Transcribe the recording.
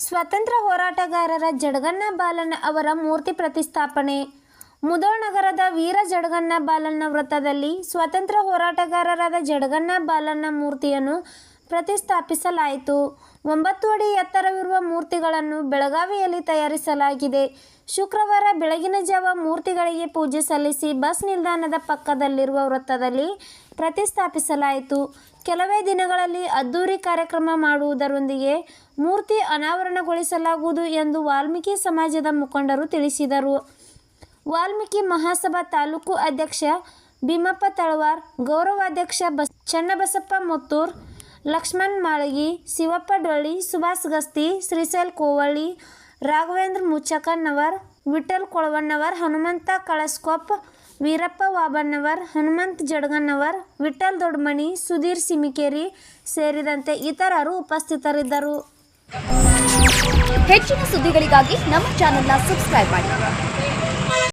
ಸ್ವಾತಂತ್ರ್ಯ ಹೋರಾಟಗಾರರ ಜಡಗಣ್ಣ ಬಾಲನ್ ಅವರ ಮೂರ್ತಿ ಪ್ರತಿಷ್ಠಾಪನೆ. ಮುದೋನಗರದ ನಗರದ ವೀರ ಜಡಗಣ್ಣ ಬಾಲನ್ನ ವೃತ್ತದಲ್ಲಿ ಸ್ವತಂತ್ರ ಹೋರಾಟಗಾರರಾದ ಜಡಗಣ್ಣ ಬಾಲನ್ನ ಮೂರ್ತಿಯನ್ನು ಪ್ರತಿಷ್ಠಾಪಿಸಲಾಯಿತು. ಒಂಬತ್ತು ಅಡಿ ಎತ್ತರವಿರುವ ಮೂರ್ತಿಗಳನ್ನು ಬೆಳಗಾವಿಯಲ್ಲಿ ತಯಾರಿಸಲಾಗಿದೆ. ಶುಕ್ರವಾರ ಬೆಳಗಿನ ಜಾವ ಮೂರ್ತಿಗಳಿಗೆ ಪೂಜೆ ಸಲ್ಲಿಸಿ ಬಸ್ ನಿಲ್ದಾಣದ ಪಕ್ಕದಲ್ಲಿರುವ ವೃತ್ತದಲ್ಲಿ ಪ್ರತಿಷ್ಠಾಪಿಸಲಾಯಿತು. ಕೆಲವೇ ದಿನಗಳಲ್ಲಿ ಅದ್ದೂರಿ ಕಾರ್ಯಕ್ರಮ ಮಾಡುವುದರೊಂದಿಗೆ ಮೂರ್ತಿ ಅನಾವರಣಗೊಳಿಸಲಾಗುವುದು ಎಂದು ವಾಲ್ಮೀಕಿ ಸಮಾಜದ ಮುಖಂಡರು ತಿಳಿಸಿದರು. ವಾಲ್ಮೀಕಿ ಮಹಾಸಭಾ ತಾಲೂಕು ಅಧ್ಯಕ್ಷ ಭೀಮಪ್ಪ ತಳವಾರ್, ಗೌರವಾಧ್ಯಕ್ಷ ಬಸ್, ಚನ್ನಬಸಪ್ಪ ಮುತ್ತೂರ್ ಲಕ್ಷ್ಮಣ್ ಮಾಳಗಿ ಶಿವಪ್ಪ ಡೊಳ್ಳಿ ಸುಭಾಷ್ ಗಸ್ತಿ, ಶ್ರೀಶೈಲ್ ಕೋವಳ್ಳಿ, ರಾಘವೇಂದ್ರ ಮುಚ್ಚಕಣ್ಣವರ್ ವಿಠಲ್ ಕೊಳವಣ್ಣವರ್, ಹನುಮಂತ ಕಳಸ್ಕೊಪ್ ವೀರಪ್ಪ ವಾಬಣ್ಣವರ್, ಹನುಮಂತ್ ಜಡಗಣ್ಣವರ್ ವಿಠಲ್ ದೊಡ್ಡಮಣಿ ಸುಧೀರ್ ಸಿಮಿಕೇರಿ ಸೇರಿದಂತೆ ಇತರರು ಉಪಸ್ಥಿತರಿದ್ದರು. ಹೆಚ್ಚಿನ ಸುದ್ದಿಗಳಿಗಾಗಿ ನಮ್ಮ ಚಾನೆಲ್ನ ಸಬ್ಸ್ಕ್ರೈಬ್ ಮಾಡಿ.